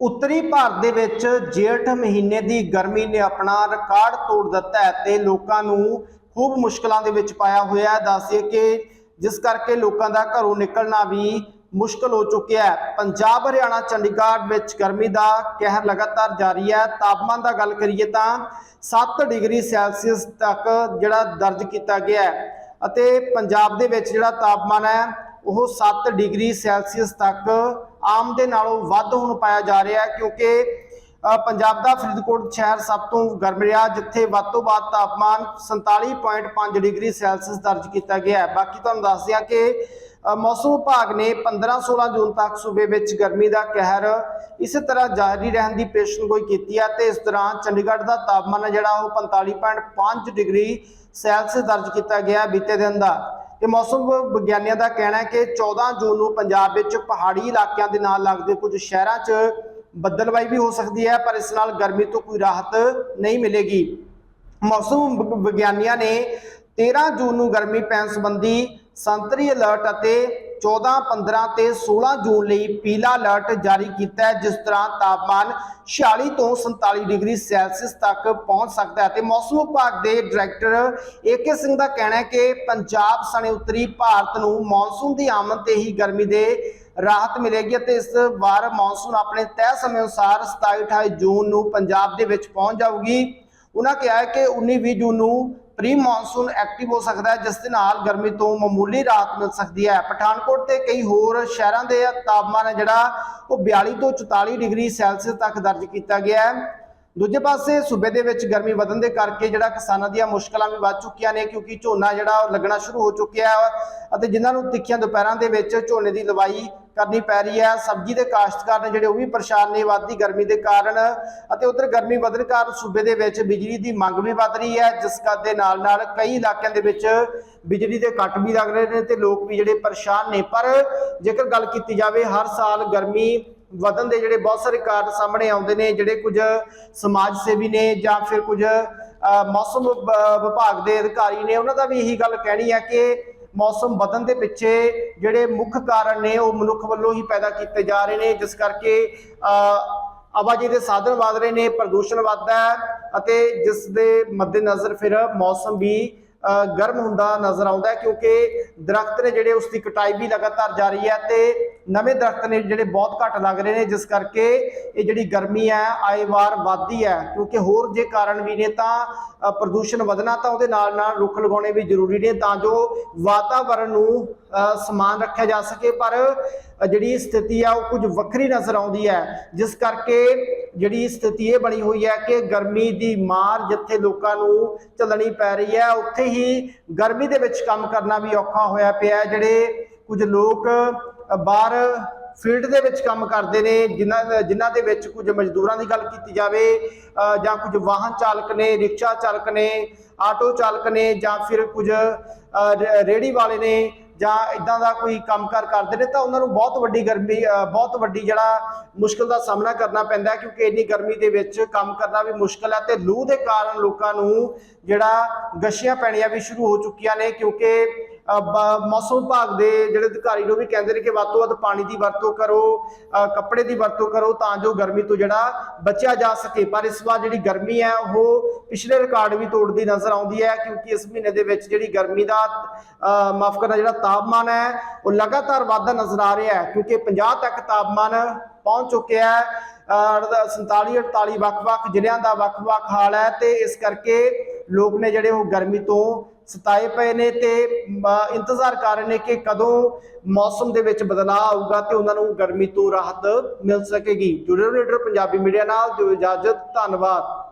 ਉੱਤਰੀ ਭਾਰਤ ਦੇ ਵਿੱਚ ਜੇਠ ਮਹੀਨੇ ਦੀ ਗਰਮੀ ਨੇ ਆਪਣਾ ਰਿਕਾਰਡ ਤੋੜ ਦਿੱਤਾ ਹੈ ਤੇ ਲੋਕਾਂ ਨੂੰ ਖੂਬ ਮੁਸ਼ਕਲਾਂ ਦੇ ਵਿੱਚ ਪਾਇਆ ਹੋਇਆ ਹੈ। ਦੱਸਿਏ ਕਿ ਜਿਸ ਕਰਕੇ ਲੋਕਾਂ ਦਾ ਘਰੋਂ ਨਿਕਲਣਾ ਵੀ ਮੁਸ਼ਕਲ ਹੋ ਚੁੱਕਿਆ ਹੈ। ਪੰਜਾਬ, ਹਰਿਆਣਾ, ਚੰਡੀਗੜ੍ਹ ਵਿੱਚ ਗਰਮੀ ਦਾ ਕਹਿਰ ਲਗਾਤਾਰ ਜਾਰੀ ਹੈ। ਤਾਪਮਾਨ ਦਾ ਗੱਲ ਕਰੀਏ ਤਾਂ 7 ਡਿਗਰੀ ਸੈਲਸੀਅਸ ਤੱਕ ਜਿਹੜਾ ਦਰਜ ਕੀਤਾ ਗਿਆ ਹੈ ਅਤੇ ਪੰਜਾਬ ਦੇ ਵਿੱਚ ਜਿਹੜਾ ਤਾਪਮਾਨ ਹੈ ਉਹ 7 ਡਿਗਰੀ ਸੈਲਸੀਅਸ ਤੱਕ ਆਮ ਦੇ ਨਾਲੋਂ ਵੱਧ ਹੁਣ ਪਾਇਆ ਜਾ ਰਿਹਾ ਹੈ, ਕਿਉਂਕਿ ਪੰਜਾਬ ਦਾ ਫਰੀਦਕੋਟ ਸ਼ਹਿਰ ਸਭ ਤੋਂ ਗਰਮ ਰਿਹਾ, ਜਿੱਥੇ ਵੱਧ ਤੋਂ ਵੱਧ ਤਾਪਮਾਨ 47.5 ਡਿਗਰੀ ਸੈਲਸੀਅਸ ਦਰਜ ਕੀਤਾ ਗਿਆ ਹੈ। ਬਾਕੀ ਤੁਹਾਨੂੰ ਦੱਸ ਦਿਆਂ ਕਿ ਮੌਸਮ ਵਿਭਾਗ ਨੇ 15-16 ਜੂਨ ਤੱਕ ਸੂਬੇ ਵਿੱਚ ਗਰਮੀ ਦਾ ਕਹਿਰ ਇਸੇ ਤਰ੍ਹਾਂ ਜਾਰੀ ਰਹਿਣ ਦੀ ਪੇਸ਼ਨਗੋਈ ਕੀਤੀ ਹੈ ਤੇ ਇਸ ਦੌਰਾਨ ਚੰਡੀਗੜ੍ਹ ਦਾ ਤਾਪਮਾਨ ਹੈ ਜਿਹੜਾ ਉਹ 45.5 ਡਿਗਰੀ ਸੈਲਸੀਅਸ ਦਰਜ ਕੀਤਾ ਗਿਆ ਬੀਤੇ ਦਿਨ ਦਾ। ਤੇ ਮੌਸਮ ਵਿ- ਵਿਗਿਆਨੀਆਂ ਦਾ ਕਹਿਣਾ ਹੈ ਕਿ 14 ਜੂਨ ਨੂੰ ਪੰਜਾਬ ਵਿੱਚ ਪਹਾੜੀ ਇਲਾਕਿਆਂ ਦੇ ਨਾਲ ਲੱਗਦੇ ਕੁਝ ਸ਼ਹਿਰਾਂ 'ਚ ਬੱਦਲਬਾਈ ਵੀ ਹੋ ਸਕਦੀ ਹੈ, ਪਰ ਇਸ ਨਾਲ ਗਰਮੀ ਤੋਂ ਕੋਈ ਰਾਹਤ ਨਹੀਂ ਮਿਲੇਗੀ। ਮੌਸਮ ਵਿ- ਵਿਗਿਆਨੀਆਂ ਨੇ 13 ਜੂਨ ਨੂੰ ਗਰਮੀ ਪੈਣ ਸੰਬੰਧੀ ਸੰਤਰੀ ਅਲਰਟ ਅਤੇ 14 15 ਤੇ 16 ਜੂਨ ਲਈ ਪੀਲਾ ਅਲਰਟ ਜਾਰੀ ਕੀਤਾ ਹੈ, ਜਿਸ ਤਰ੍ਹਾਂ ਤਾਪਮਾਨ 46 ਤੋਂ 47 ਡਿਗਰੀ ਸੈਲਸੀਅਸ ਤੱਕ ਪਹੁੰਚ ਸਕਦਾ ਹੈ। ਤੇ ਮੌਸਮ ਵਿਭਾਗ ਦੇ ਡਾਇਰੈਕਟਰ ਏਕੇ ਸਿੰਘ ਦਾ ਕਹਿਣਾ ਹੈ ਕਿ ਪੰਜਾਬ ਸਣੇ ਉੱਤਰੀ ਭਾਰਤ ਨੂੰ ਮੌਨਸੂਨ ਦੀ ਆਮਦ ਤੇ ਹੀ ਗਰਮੀ ਦੇ ਰਾਹਤ ਮਿਲੇਗੀ ਅਤੇ ਇਸ ਵਾਰ ਮੌਨਸੂਨ ਆਪਣੇ ਤੈਅ ਸਮੇਂ ਅਨੁਸਾਰ 27 28 ਜੂਨ ਨੂੰ ਪੰਜਾਬ ਦੇ ਵਿੱਚ ਪਹੁੰਚ ਜਾਊਗੀ। ਉਹਨਾਂ ਕਿਹਾ ਹੈ ਕਿ 19 20 ਜੂਨ ਨੂੰ ਪ੍ਰੀ ਮੌਨਸੂਨ ਐਕਟਿਵ ਹੋ ਸਕਦਾ ਹੈ, ਜਿਸ ਦੇ ਨਾਲ ਗਰਮੀ ਤੋਂ ਮਾਮੂਲੀ ਰਾਹਤ ਮਿਲ ਸਕਦੀ ਹੈ। ਪਠਾਨਕੋਟ ਤੇ ਕਈ ਹੋਰ ਸ਼ਹਿਰਾਂ ਦੇ ਤਾਪਮਾਨ ਹੈ ਜਿਹੜਾ ਉਹ 42 ਤੋਂ 44 ਡਿਗਰੀ ਸੈਲਸੀਅਸ ਤੱਕ ਦਰਜ ਕੀਤਾ ਗਿਆ ਹੈ। ਦੂਜੇ ਪਾਸੇ ਸੂਬੇ ਦੇ ਵਿੱਚ ਗਰਮੀ ਵਧਣ ਦੇ ਕਰਕੇ ਜਿਹੜਾ ਕਿਸਾਨਾਂ ਦੀਆਂ ਮੁਸ਼ਕਲਾਂ ਵੀ ਵੱਧ ਚੁੱਕੀਆਂ ਨੇ, ਕਿਉਂਕਿ ਝੋਨਾ ਜਿਹੜਾ ਲੱਗਣਾ ਸ਼ੁਰੂ ਹੋ ਚੁੱਕਿਆ ਹੈ। ਅਤੇ ਜਿਨ੍ਹਾਂ ਨੂੰ ਤਿੱਖੀਆਂ ਦੁਪਹਿਰਾਂ ਦੇ ਵਿੱਚ ਝੋਨੇ ਦੀ ਲਵਾਈ ਕਰਨੀ ਪੈ ਰਹੀ ਹੈ। ਸਬਜ਼ੀ ਦੇ ਕਾਸ਼ਤਕਾਰ ਨੇ ਜਿਹੜੇ ਉਹ ਵੀ ਪਰੇਸ਼ਾਨ ਨੇ ਵੱਧਦੀ ਗਰਮੀ ਦੇ ਕਾਰਨ ਅਤੇ ਉਧਰ ਗਰਮੀ ਵਧਣ ਕਾਰਨ ਸੂਬੇ ਦੇ ਵਿੱਚ ਬਿਜਲੀ ਦੀ ਮੰਗ ਵੀ ਵੱਧ ਰਹੀ ਹੈ। ਜਿਸ ਦੇ ਨਾਲ ਨਾਲ ਕਈ ਇਲਾਕਿਆਂ ਦੇ ਵਿੱਚ ਬਿਜਲੀ ਦੇ ਕੱਟ ਵੀ ਲੱਗ ਰਹੇ ਨੇ ਤੇ ਲੋਕ ਵੀ ਜਿਹੜੇ ਪਰੇਸ਼ਾਨ ਨੇ। ਪਰ ਜੇਕਰ ਗੱਲ ਕੀਤੀ ਜਾਵੇ, ਹਰ ਸਾਲ ਗਰਮੀ ਵਧਣ ਦੇ ਜਿਹੜੇ ਬਹੁਤ ਸਾਰੇ ਕਾਰਨ ਸਾਹਮਣੇ ਆਉਂਦੇ ਨੇ, ਜਿਹੜੇ ਕੁਝ ਸਮਾਜ ਸੇਵੀ ਨੇ ਜਾਂ ਫਿਰ ਕੁਝ ਮੌਸਮ ਵਿਭਾਗ ਦੇ ਅਧਿਕਾਰੀ ਨੇ, ਉਹਨਾਂ ਦਾ ਵੀ ਇਹੀ ਗੱਲ ਕਹਿਣੀ ਹੈ ਕਿ ਮੌਸਮ ਬਦਲਣ ਦੇ ਪਿੱਛੇ ਜਿਹੜੇ ਮੁੱਖ ਕਾਰਨ ਨੇ ਉਹ ਮਨੁੱਖ ਵੱਲੋਂ ਹੀ ਪੈਦਾ ਕੀਤੇ ਜਾ ਰਹੇ ਨੇ, ਜਿਸ ਕਰਕੇ ਆਵਾਜਾਈ ਦੇ ਸਾਧਨ ਵਧ ਰਹੇ ਨੇ, ਪ੍ਰਦੂਸ਼ਣ ਵੱਧਦਾ ਹੈ ਅਤੇ ਜਿਸ ਦੇ ਮੱਦੇਨਜ਼ਰ ਫਿਰ ਮੌਸਮ ਵੀ ਗਰਮ ਹੁੰਦਾ, ਨਜ਼ਰ ਆਉਂਦਾ ਹੈ ਕਿਉਂਕਿ ਦਰਖਤ ਨੇ ਜਿਹੜੇ ਉਸ ਦੀ ਕਟਾਈ ਵੀ ਲਗਾਤਾਰ ਜਾਰੀ ਹੈ ਤੇ ਨਵੇਂ ਦਰਖਤ ਨੇ ਜਿਹੜੇ ਬਹੁਤ ਘੱਟ ਲੱਗ ਰਹੇ ਨੇ, ਜਿਸ ਕਰਕੇ ਇਹ ਜਿਹੜੀ ਗਰਮੀ ਹੈ, ਆਏ ਵਾਰ ਵੱਧਦੀ ਹੈ। ਕਿਉਂਕਿ ਹੋਰ ਜੇ ਕਾਰਨ ਵੀ ਨੇ ਤਾਂ ਪ੍ਰਦੂਸ਼ਣ ਵਧਣਾ ਤਾਂ ਉਹਦੇ ਨਾਲ ਨਾਲ ਰੁੱਖ ਲਗਾਉਣੇ ਵੀ ਜ਼ਰੂਰੀ ਨੇ ਤਾਂ ਜੋ ਵਾਤਾਵਰਣ ਨੂੰ ਸਮਾਨ ਰੱਖਿਆ ਜਾ ਸਕੇ। ਪਰ ਜਿਹੜੀ ਸਥਿਤੀ ਆ ਉਹ ਕੁਝ ਵੱਖਰੀ ਨਜ਼ਰ ਆਉਂਦੀ ਹੈ, ਜਿਸ ਕਰਕੇ ਜਿਹੜੀ ਸਥਿਤੀ ਇਹ ਬਣੀ ਹੋਈ ਹੈ ਕਿ ਗਰਮੀ ਦੀ ਮਾਰ ਜਿੱਥੇ ਲੋਕਾਂ ਨੂੰ ਝੱਲਣੀ ਪੈ ਰਹੀ ਹੈ ਉੱਥੇ ਹੀ ਗਰਮੀ ਦੇ ਵਿੱਚ ਕੰਮ ਕਰਨਾ ਵੀ ਔਖਾ ਹੋਇਆ ਪਿਆ ਜਿਹੜੇ ਕੁਝ ਲੋਕ ਬਾਹਰ ਫੀਲਡ ਦੇ ਵਿੱਚ ਕੰਮ ਕਰਦੇ ਨੇ ਜਿਨ੍ਹਾਂ ਜਿਨ੍ਹਾਂ ਦੇ ਵਿੱਚ ਕੁਝ ਮਜ਼ਦੂਰਾਂ ਦੀ ਗੱਲ ਕੀਤੀ ਜਾਵੇ ਜਾਂ ਕੁਝ ਵਾਹਨ ਚਾਲਕ ਨੇ ਰਿਕਸ਼ਾ ਚਾਲਕ ਨੇ ਆਟੋ ਚਾਲਕ ਨੇ ਜਾਂ ਫਿਰ ਕੁਝ ਅ, ਰ- ਰੇਹੜੀ ਵਾਲੇ ਨੇ ਜਾਂ ਇਦਾਂ ਦਾ ਕੋਈ ਕੰਮਕਾਰ ਕਰਦੇ ਨੇ ਤਾਂ ਉਹਨਾਂ ਨੂੰ ਬਹੁਤ ਵੱਡੀ ਗਰਮੀ ਬਹੁਤ ਵੱਡੀ ਜਿਹੜਾ ਮੁਸ਼ਕਲ ਦਾ ਸਾਹਮਣਾ ਕਰਨਾ ਪੈਂਦਾ ਕਿਉਂਕਿ ਇੰਨੀ ਗਰਮੀ ਦੇ ਵਿੱਚ ਕੰਮ ਕਰਨਾ ਵੀ ਮੁਸ਼ਕਲ ਹੈ ਤੇ ਲੂ ਦੇ ਕਾਰਨ ਲੋਕਾਂ ਨੂੰ ਜਿਹੜਾ ਗਸ਼ੀਆਂ ਪੈਣੀਆਂ ਵੀ ਸ਼ੁਰੂ ਹੋ ਚੁੱਕੀਆਂ ਨੇ ਕਿਉਂਕਿ ਮੌਸਮ ਵਿਭਾਗ ਦੇ ਜਿਹੜੇ ਅਧਿਕਾਰੀ ਨੂੰ ਵੀ ਕਹਿੰਦੇ ਨੇ ਕਿ ਵੱਧ ਤੋਂ ਵੱਧ ਪਾਣੀ ਦੀ ਵਰਤੋਂ ਕਰੋ ਕੱਪੜੇ ਦੀ ਵਰਤੋਂ ਕਰੋ ਤਾਂ ਜੋ ਗਰਮੀ ਤੋਂ ਜਿਹੜਾ ਬਚਿਆ ਜਾ ਸਕੇ। ਪਰ ਇਸ ਵਾਰ ਜਿਹੜੀ ਗਰਮੀ ਹੈ ਉਹ ਪਿਛਲੇ ਰਿਕਾਰਡ ਵੀ ਤੋੜਦੀ ਨਜ਼ਰ ਆਉਂਦੀ ਹੈ ਕਿਉਂਕਿ ਇਸ ਮਹੀਨੇ ਦੇ ਵਿੱਚ ਜਿਹੜੀ ਗਰਮੀ ਦਾ ਮਾਫ ਕਰਨਾ ਜਿਹੜਾ ਤਾਪਮਾਨ ਹੈ ਉਹ ਲਗਾਤਾਰ ਵਾਧਾ ਨਜ਼ਰ ਆ ਰਿਹਾ ਹੈ ਕਿਉਂਕਿ 50 ਤੱਕ ਤਾਪਮਾਨ ਪਹੁੰਚ ਚੁੱਕਿਆ ਹੈ। ਅ, 47 48 ਵੱਖ-ਵੱਖ ਜ਼ਿਲ੍ਹਿਆਂ ਦਾ ਵੱਖ-ਵੱਖ ਹਾਲ ਹੈ ਤੇ ਇਸ ਕਰਕੇ ਲੋਕ ਨੇ ਜਿਹੜੇ ਉਹ ਗਰਮੀ ਤੋਂ ਸਤਾਏ ਪਏ ਨੇ ਤੇ ਮ, ਇੰਤਜ਼ਾਰ ਕਰ ਰਹੇ ਨੇ ਕਿ ਕਦੋਂ ਮੌਸਮ ਦੇ ਵਿੱਚ ਬਦਲਾਅ ਆਊਗਾ ਤੇ ਉਹਨਾਂ ਨੂੰ ਗਰਮੀ ਤੋਂ ਰਾਹਤ ਮਿਲ ਸਕੇਗੀ। ਜੁੜੇ ਰਹੋ ਲੀਡਰ ਪੰਜਾਬੀ ਮੀਡੀਆ ਨਾਲ ਜੋ ਇਜਾਜ਼ਤ ਧੰਨਵਾਦ।